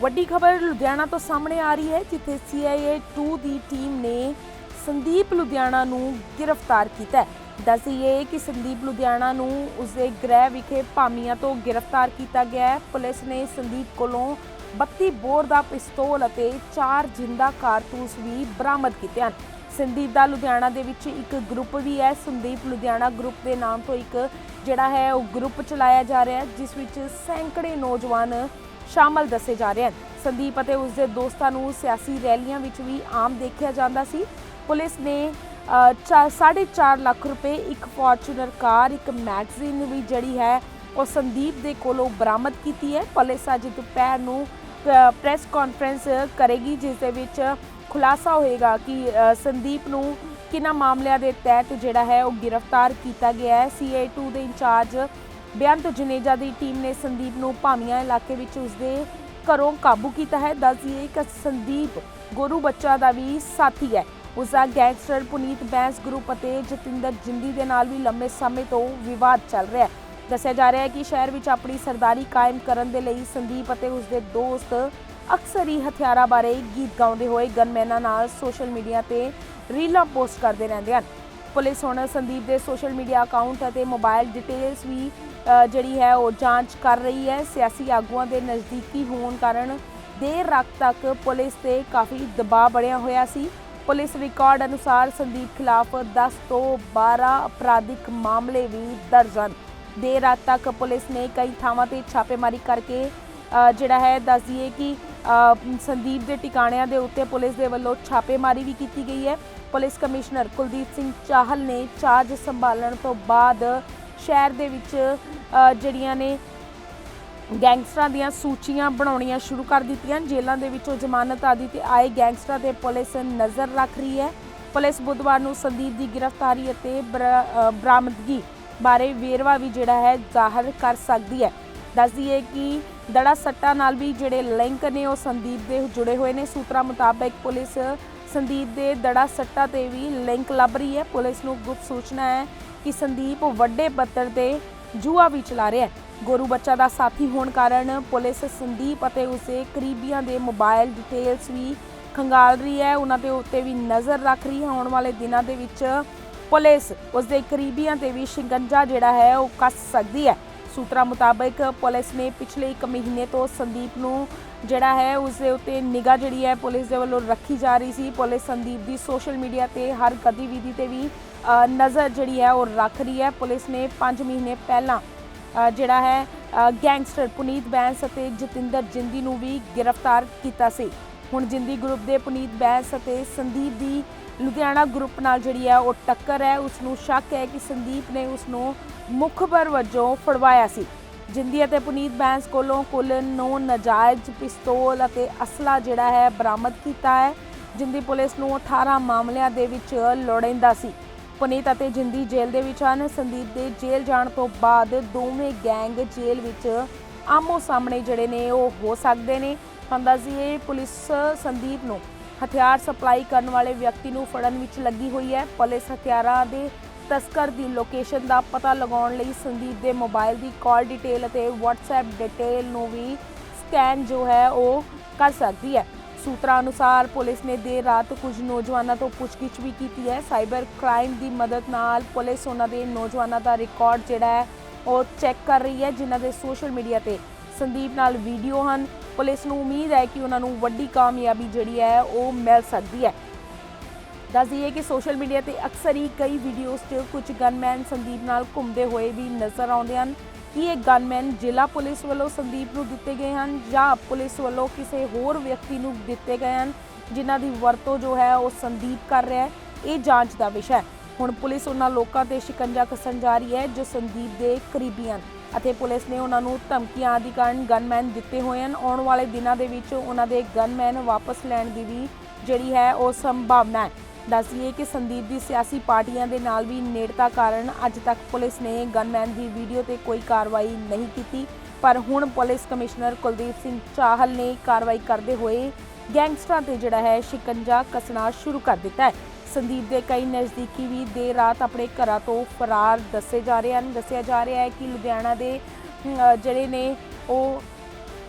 ਵੱਡੀ ਖਬਰ ਲੁਧਿਆਣਾ ਤੋਂ ਸਾਹਮਣੇ ਆ ਰਹੀ ਹੈ, ਜਿੱਥੇ CIA 2 ਦੀ ਟੀਮ ਨੇ ਸੰਦੀਪ ਲੁਧਿਆਣਾ ਨੂੰ ਗ੍ਰਿਫਤਾਰ ਕੀਤਾ ਹੈ। ਦੱਸੀਏ ਕਿ ਸੰਦੀਪ ਲੁਧਿਆਣਾ ਨੂੰ ਉਸਦੇ ਗ੍ਰਹਿ ਵਿਖੇ ਭਾਮੀਆਂ ਤੋਂ ਗ੍ਰਿਫਤਾਰ ਕੀਤਾ ਗਿਆ ਹੈ। ਪੁਲਿਸ ਨੇ ਸੰਦੀਪ ਕੋਲੋਂ 32 ਬੋਰ ਦਾ ਪਿਸਤੌਲ ਅਤੇ 4 ਜਿੰਦਾ ਕਾਰਤੂਸ ਵੀ ਬਰਾਮਦ ਕੀਤੇ ਹਨ। ਸੰਦੀਪ ਦਾ ਲੁਧਿਆਣਾ ਦੇ ਵਿੱਚ ਇੱਕ ਗਰੁੱਪ ਵੀ ਹੈ। ਸੰਦੀਪ ਲੁਧਿਆਣਾ ਗਰੁੱਪ ਦੇ ਨਾਮ ਤੋਂ ਇੱਕ ਜਿਹੜਾ ਹੈ, ਉਹ ਗਰੁੱਪ ਚਲਾਇਆ ਜਾ ਰਿਹਾ ਹੈ, ਜਿਸ ਵਿੱਚ ਸੈਂਕੜੇ ਨੌਜਵਾਨ ਸ਼ਾਮਲ ਦੱਸੇ ਜਾ ਰਹੇ ਹਨ। ਸੰਦੀਪ ਅਤੇ ਉਸ ਦੇ ਦੋਸਤਾਂ ਨੂੰ ਸਿਆਸੀ ਰੈਲੀਆਂ ਵਿੱਚ ਵੀ ਆਮ ਦੇਖਿਆ ਜਾਂਦਾ ਸੀ। ਪੁਲਿਸ ਨੇ 4.5 ਲੱਖ ਰੁਪਏ ਇੱਕ ਫੋਰਚੂਨਰ ਕਾਰ, ਇੱਕ ਮੈਗਜ਼ੀਨ ਵੀ ਜਿਹੜੀ ਹੈ, ਉਹ ਸੰਦੀਪ ਦੇ ਕੋਲੋਂ ਬਰਾਮਦ ਕੀਤੀ ਹੈ। ਪੁਲਿਸ ਅੱਜ ਦੁਪਹਿਰ ਨੂੰ ਪ੍ਰੈਸ ਕਾਨਫਰੰਸ ਕਰੇਗੀ, ਜਿਸ ਦੇ ਵਿੱਚ ਖੁਲਾਸਾ ਹੋਏਗਾ ਕਿ ਸੰਦੀਪ ਨੂੰ ਕਿਹਨਾਂ ਮਾਮਲਿਆਂ ਦੇ ਤਹਿਤ ਜਿਹੜਾ ਹੈ, ਉਹ ਗ੍ਰਿਫਤਾਰ ਕੀਤਾ ਗਿਆ ਹੈ। CA2 ਦੇ ਇੰਚਾਰਜ ਬੇਅੰਤ ਜਨੇਜਾ ਦੀ ਟੀਮ ਨੇ ਸੰਦੀਪ ਨੂੰ ਭਾਮੀਆਂ ਇਲਾਕੇ ਵਿੱਚ ਉਸਦੇ ਘਰੋਂ ਕਾਬੂ ਕੀਤਾ ਹੈ। ਦੱਸ ਕਿ ਸੰਦੀਪ ਗੋਰੂ ਬੱਚਾ ਦਾ ਵੀ ਸਾਥੀ ਹੈ। ਉਸਦਾ ਗੈਂਗਸਟਰ ਪੁਨੀਤ ਬੈਂਸ ਗਰੁੱਪ ਅਤੇ ਜਤਿੰਦਰ ਜਿੰਦੀ ਦੇ ਨਾਲ ਵੀ ਲੰਮੇ ਸਮੇਂ ਤੋਂ ਵਿਵਾਦ ਚੱਲ ਰਿਹਾ ਹੈ। ਦੱਸਿਆ ਜਾ ਰਿਹਾ ਹੈ ਕਿ ਸ਼ਹਿਰ ਵਿੱਚ ਆਪਣੀ ਸਰਦਾਰੀ ਕਾਇਮ ਕਰਨ ਦੇ ਲਈ ਸੰਦੀਪ ਅਤੇ ਉਸਦੇ ਦੋਸਤ ਅਕਸਰ ਹੀ ਹਥਿਆਰਾਂ ਬਾਰੇ ਗੀਤ ਗਾਉਂਦੇ ਹੋਏ ਗਨਮੈਨਾਂ ਨਾਲ ਸੋਸ਼ਲ ਮੀਡੀਆ ਤੇ ਰੀਲਾਂ ਪੋਸਟ ਕਰਦੇ ਰਹਿੰਦੇ ਹਨ। ਪੁਲਿਸ ਹੁਣ ਸੰਦੀਪ ਦੇ ਸੋਸ਼ਲ ਮੀਡੀਆ ਅਕਾਊਂਟ ਅਤੇ ਮੋਬਾਈਲ ਡਿਟੇਲਸ ਵੀ ਜਿਹੜੀ ਹੈ ਉਹ ਜਾਂਚ ਕਰ ਰਹੀ ਹੈ। ਸਿਆਸੀ ਆਗੂਆਂ ਦੇ ਨਜ਼ਦੀਕੀ ਹੋਣ ਕਾਰਨ ਦੇਰ ਰਾਤ ਤੱਕ ਪੁਲਿਸ ਤੇ ਕਾਫੀ ਦਬਾਅ ਬਣਿਆ ਹੋਇਆ ਸੀ। ਪੁਲਿਸ ਰਿਕਾਰਡ ਅਨੁਸਾਰ ਸੰਦੀਪ ਖਿਲਾਫ 10 ਤੋਂ 12 ਅਪਰਾਧਿਕ ਮਾਮਲੇ ਵੀ ਦਰਜ ਹਨ। ਦੇਰ ਰਾਤ ਤੱਕ ਪੁਲਿਸ ਨੇ ਕਈ ਥਾਵਾਂ ਤੇ ਛਾਪੇਮਾਰੀ ਕਰਕੇ ਜਿਹੜਾ ਹੈ, ਦੱਸ ਦਈਏ ਕਿ ਸੰਦੀਪ ਦੇ ਟਿਕਾਣਿਆਂ ਦੇ ਉੱਤੇ ਪੁਲਿਸ ਦੇ ਵੱਲੋਂ ਛਾਪੇਮਾਰੀ ਵੀ ਕੀਤੀ ਗਈ ਹੈ। ਪੁਲਿਸ ਕਮਿਸ਼ਨਰ ਕੁਲਦੀਪ ਸਿੰਘ ਚਾਹਲ ਨੇ ਚਾਰਜ ਸੰਭਾਲਣ ਤੋਂ ਬਾਅਦ ਸ਼ਹਿਰ ਦੇ ਵਿੱਚ ਜਿਹੜੀਆਂ ਨੇ ਗੈਂਗਸਟਰਾਂ ਦੀਆਂ ਸੂਚੀਆਂ ਬਣਾਉਣੀਆਂ ਸ਼ੁਰੂ ਕਰ ਦਿੱਤੀਆਂ। ਜੇਲ੍ਹਾਂ ਦੇ ਵਿੱਚੋਂ ਜ਼ਮਾਨਤ ਆਦਿ ਤੇ ਆਏ ਗੈਂਗਸਟਰਾਂ ਤੇ ਪੁਲਿਸ ਨਜ਼ਰ ਰੱਖ ਰਹੀ ਹੈ। ਪੁਲਿਸ ਬੁੱਧਵਾਰ ਨੂੰ ਸੰਦੀਪ ਦੀ ਗ੍ਰਿਫਤਾਰੀ ਅਤੇ ਬਰਾ- ਬਰਾਮਦਗੀ ਬਾਰੇ ਵੇਰਵਾ ਵੀ ਜਿਹੜਾ ਹੈ ਜ਼ਾਹਰ ਕਰ ਸਕਦੀ ਹੈ। ਦੱਸਦੀ ਹੈ ਕਿ ਦੜਾ ਸੱਟਾ ਨਾਲ ਵੀ ਜਿਹੜੇ ਲਿੰਕ ਨੇ ਉਹ ਸੰਦੀਪ ਦੇ ਜੁੜੇ ਹੋਏ ਨੇ। ਸੂਤਰਾਂ ਮੁਤਾਬਕ ਪੁਲਿਸ ਸੰਦੀਪ ਦੇ ਦੜਾ ਸੱਟਾ ਤੇ ਵੀ ਲਿੰਕ ਲੱਭ ਰਹੀ ਹੈ। ਪੁਲਿਸ ਨੂੰ ਗੁਪਤ ਸੂਚਨਾ ਹੈ ਕਿ ਸੰਦੀਪ ਵੱਡੇ ਪੱਧਰ ਤੇ ਜੂਆ ਵੀ ਚਲਾ ਰਿਹਾ ਹੈ। ਗੋਰੂ ਬੱਚਾ ਦਾ ਸਾਥੀ ਹੋਣ ਕਾਰਨ ਪੁਲਿਸ ਸੰਦੀਪ ਅਤੇ ਉਸਦੇ ਕਰੀਬੀਆਂ ਦੇ ਮੋਬਾਈਲ ਡਿਟੇਲਸ ਵੀ ਖੰਗਾਲ ਰਹੀ ਹੈ। ਉਹਨਾਂ ਦੇ ਉੱਤੇ ਵੀ ਨਜ਼ਰ ਰੱਖ ਰਹੀ ਹੈ। ਆਉਣ ਵਾਲੇ ਦਿਨਾਂ ਦੇ ਵਿੱਚ ਪੁਲਿਸ ਉਸਦੇ ਕਰੀਬੀਆਂ ਤੇ ਵੀ ਸ਼ਿਕੰਜਾ ਜਿਹੜਾ ਹੈ ਉਹ ਕੱਸ ਸਕਦੀ ਹੈ। ਸੂਤਰਾਂ ਮੁਤਾਬਕ ਪੁਲਿਸ ਨੇ ਪਿਛਲੇ 1 ਮਹੀਨੇ ਤੋਂ ਸੰਦੀਪ ਨੂੰ ਜਿਹੜਾ ਹੈ ਉਸ ਦੇ ਉੱਤੇ ਨਿਗਾਹ ਜਿਹੜੀ ਹੈ ਪੁਲਿਸ ਦੇ ਵੱਲੋਂ ਰੱਖੀ ਜਾ ਰਹੀ ਸੀ। ਪੁਲਿਸ ਸੰਦੀਪ ਦੀ ਸੋਸ਼ਲ ਮੀਡੀਆ ਤੇ ਹਰ ਗਤੀਵਿਧੀ ਤੇ ਵੀ ਨਜ਼ਰ ਜਿਹੜੀ ਹੈ ਉਹ ਰੱਖ ਰਹੀ ਹੈ। ਪੁਲਿਸ ਨੇ 5 ਮਹੀਨੇ ਪਹਿਲਾਂ ਜਿਹੜਾ ਹੈ ਗੈਂਗਸਟਰ ਪੁਨੀਤ ਬੈਂਸ ਅਤੇ ਜਤਿੰਦਰ ਜਿੰਦੀ ਨੂੰ ਵੀ ਗ੍ਰਿਫਤਾਰ ਕੀਤਾ ਸੀ। ਹੁਣ ਜਿੰਦੀ ਗਰੁੱਪ ਦੇ ਪੁਨੀਤ ਬੈਂਸ ਅਤੇ ਸੰਦੀਪ ਦੀ ਲੁਧਿਆਣਾ ਗਰੁੱਪ ਨਾਲ ਜਿਹੜੀ ਹੈ ਉਹ ਟੱਕਰ ਹੈ। ਉਸ ਨੂੰ ਸ਼ੱਕ ਹੈ ਕਿ ਸੰਦੀਪ ਨੇ ਉਸ ਨੂੰ ਮੁਖਬਰ ਵਜੋਂ ਫੜਵਾਇਆ ਸੀ। ਜਿੰਦੀ ਅਤੇ ਪੁਨੀਤ ਬੈਂਸ ਕੋਲੋਂ ਕੁੱਲ 9 ਨਜਾਇਜ਼ ਪਿਸਤੌਲ ਅਤੇ ਅਸਲਾ ਜਿਹੜਾ ਹੈ ਬਰਾਮਦ ਕੀਤਾ ਹੈ। ਜਿੰਦੀ ਪੁਲਿਸ ਨੂੰ 18 ਮਾਮਲਿਆਂ ਦੇ ਵਿੱਚ ਲੋੜਿੰਦਾ ਸੀ। ਪੁਨੀਤ ਅਤੇ ਜਿੰਦੀ ਜੇਲ੍ਹ ਦੇ ਵਿੱਚ ਹਨ। ਸੰਦੀਪ ਦੇ ਜੇਲ੍ਹ ਜਾਣ ਤੋਂ ਬਾਅਦ ਦੋਵੇਂ ਗੈਂਗ ਜੇਲ੍ਹ ਵਿੱਚ ਆਮੋ ਸਾਹਮਣੇ ਜਿਹੜੇ ਨੇ ਉਹ ਹੋ ਸਕਦੇ ਨੇ। ਫੰਦਾਜ਼ੀਏ ਪੁਲਿਸ ਸੰਦੀਪ ਨੂੰ ਹਥਿਆਰ ਸਪਲਾਈ ਕਰਨ ਵਾਲੇ ਵਿਅਕਤੀ ਨੂੰ ਫੜਨ ਵਿੱਚ ਲੱਗੀ ਹੋਈ ਹੈ। ਪੁਲਿਸ ਹਥਿਆਰਾਂ ਦੇ ਤਸਕਰ ਦੀ ਲੋਕੇਸ਼ਨ ਦਾ ਪਤਾ ਲਗਾਉਣ ਲਈ ਸੰਦੀਪ ਦੇ ਮੋਬਾਈਲ ਦੀ ਕਾਲ ਡਿਟੇਲ ਅਤੇ WhatsApp ਡਿਟੇਲ ਨੂੰ ਵੀ ਸਕੈਨ ਜੋ ਹੈ ਉਹ ਕਰ ਸਕਦੀ ਹੈ। ਸੂਤਰਾਂ ਅਨੁਸਾਰ ਪੁਲਿਸ ਨੇ ਦੇਰ ਰਾਤ ਕੁਝ ਨੌਜਵਾਨਾਂ ਤੋਂ ਪੁੱਛਗਿੱਛ ਵੀ ਕੀਤੀ ਹੈ। ਸਾਈਬਰ ਕ੍ਰਾਈਮ ਦੀ ਮਦਦ ਨਾਲ ਪੁਲਿਸ ਉਹਨਾਂ ਦੇ ਨੌਜਵਾਨਾਂ ਦਾ ਰਿਕਾਰਡ ਜਿਹੜਾ ਹੈ ਉਹ ਚੈੱਕ ਕਰ ਰਹੀ ਹੈ, ਜਿਨ੍ਹਾਂ ਦੇ ਸੋਸ਼ਲ ਮੀਡੀਆ ਤੇ ਸੰਦੀਪ ਨਾਲ ਵੀਡੀਓ ਹਨ। ਪੁਲਿਸ ਨੂੰ ਉਮੀਦ ਹੈ ਕਿ ਉਹਨਾਂ ਨੂੰ ਵੱਡੀ ਕਾਮਯਾਬੀ ਜਿਹੜੀ ਹੈ ਉਹ ਮਿਲ ਸਕਦੀ ਹੈ। ਦੱਸ ਦਈਏ ਕਿ ਸੋਸ਼ਲ ਮੀਡੀਆ ਤੇ ਅਕਸਰ ਹੀ ਕਈ ਵੀਡੀਓਜ਼ 'ਚ ਕੁਝ ਗਨਮੈਨ ਸੰਦੀਪ ਨਾਲ ਘੁੰਮਦੇ ਹੋਏ ਵੀ ਨਜ਼ਰ ਆਉਂਦੇ ਹਨ ਕੀ ਇਹ ਗਨਮੈਨ ਜ਼ਿਲ੍ਹਾ ਪੁਲਿਸ ਵੱਲੋਂ ਸੰਦੀਪ ਨੂੰ ਦਿੱਤੇ ਗਏ ਹਨ ਜਾਂ ਪੁਲਿਸ ਵੱਲੋਂ ਕਿਸੇ ਹੋਰ ਵਿਅਕਤੀ ਨੂੰ ਦਿੱਤੇ ਗਏ ਹਨ, ਜਿਨ੍ਹਾਂ ਦੀ ਵਰਤੋਂ ਜੋ ਹੈ ਉਹ ਸੰਦੀਪ ਕਰ ਰਿਹਾ ਹੈ। ਇਹ ਜਾਂਚ ਦਾ ਵਿਸ਼ਾ ਹੈ। ਹੁਣ ਪੁਲਿਸ ਉਹਨਾਂ ਲੋਕਾਂ ਤੇ ਸ਼ਿਕੰਜਾ ਕੱਸਣ ਜਾ ਰਹੀ ਹੈ ਜੋ ਸੰਦੀਪ ਦੇ ਕਰੀਬੀ ਹਨ। ਅਤੇ ਪੁਲਿਸ ਨੇ ਉਹਨਾਂ ਨੂੰ ਧਮਕੀਆਂ ਆਦਿ ਕਾਰਨ ਗਨਮੈਨ ਦਿੱਤੇ ਹੋਏ ਹਨ। ਆਉਣ ਵਾਲੇ ਦਿਨਾਂ ਦੇ ਵਿੱਚ ਉਹਨਾਂ ਦੇ ਗਨਮੈਨ ਵਾਪਸ ਲੈਣ ਦੀ ਵੀ ਜਿਹੜੀ ਹੈ ਉਹ ਸੰਭਾਵਨਾ ਹੈ। ਦੱਸੀਏ ਕਿ ਸੰਦੀਪ ਦੀ ਸਿਆਸੀ ਪਾਰਟੀਆਂ ਦੇ ਨਾਲ ਵੀ ਨੇੜਤਾ ਕਾਰਨ ਅੱਜ ਤੱਕ ਪੁਲਿਸ ਨੇ ਗਨਮੈਨ ਦੀ ਵੀਡੀਓ ਤੇ ਕੋਈ ਕਾਰਵਾਈ ਨਹੀਂ ਕੀਤੀ। ਪਰ ਹੁਣ ਪੁਲਿਸ ਕਮਿਸ਼ਨਰ ਕੁਲਦੀਪ ਸਿੰਘ ਚਾਹਲ ਨੇ ਕਾਰਵਾਈ ਕਰਦੇ ਹੋਏ ਗੈਂਗਸਟਰਾਂ ਤੇ ਜਿਹੜਾ ਹੈ ਸ਼ਿਕੰਜਾ ਕੱਸਣਾ ਸ਼ੁਰੂ ਕਰ ਦਿੱਤਾ ਹੈ। ਸੰਦੀਪ ਦੇ ਕਈ ਨਜ਼ਦੀਕੀ ਵੀ ਦੇਰ ਰਾਤ ਆਪਣੇ ਘਰਾਂ ਤੋਂ ਫਰਾਰ ਦੱਸੇ ਜਾ ਰਹੇ ਹਨ। ਦੱਸਿਆ ਜਾ ਰਿਹਾ ਹੈ ਕਿ ਲੁਧਿਆਣਾ ਦੇ ਜਿਹੜੇ ਨੇ ਉਹ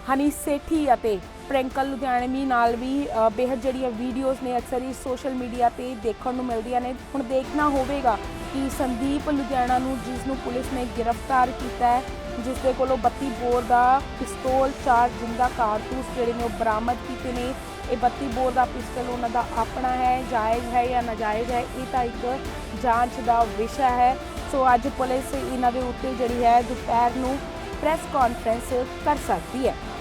ਹਨੀ ਸੇਠੀ ਅਤੇ ਪ੍ਰਿੰਕਲ ਲੁਧਿਆਣਵੀ ਨਾਲ ਵੀ ਅ, ਬੇਹੱਦ ਜਿਹੜੀਆਂ ਵੀਡੀਓਜ਼ ਨੇ ਅਕਸਰ ਹੀ ਸੋਸ਼ਲ ਮੀਡੀਆ ਤੇ ਦੇਖਣ ਨੂੰ ਮਿਲਦੀਆਂ ਨੇ। ਹੁਣ ਦੇਖਣਾ ਹੋਵੇਗਾ ਕਿ ਸੰਦੀਪ ਲੁਧਿਆਣਾ ਨੂੰ ਜਿਸ ਨੂੰ ਪੁਲਿਸ ਨੇ ਗ੍ਰਿਫਤਾਰ ਕੀਤਾ ਹੈ ਜਿਸ ਦੇ ਕੋਲੋਂ 32 ਬੋਰ ਦਾ ਪਿਸਤੌਲ ਚਾਰ ਜਿੰਦਾ ਕਾਰਤੂਸ ਜਿਹੜੇ ਨੇ ਉਹ ਬਰਾਮਦ ਕੀਤੇ ਨੇ। ਇਹ 32 ਬੋਰ ਦਾ ਪਿਸਟਲ ਉਹਨਾਂ ਦਾ ਆਪਣਾ ਹੈ, ਜਾਇਜ਼ ਹੈ ਜਾਂ ਨਾਜਾਇਜ਼ ਹੈ, ਇਹ ਤਾਂ ਇੱਕ ਜਾਂਚ ਦਾ ਵਿਸ਼ਾ ਹੈ। ਸੋ ਅੱਜ ਪੁਲਿਸ ਇਹਨਾਂ ਦੇ ਉੱਤੇ ਜਿਹੜੀ ਹੈ ਦੁਪਹਿਰ ਨੂੰ ਪ੍ਰੈਸ ਕਾਨਫਰੰਸ ਕਰ ਸਕਦੀ ਹੈ।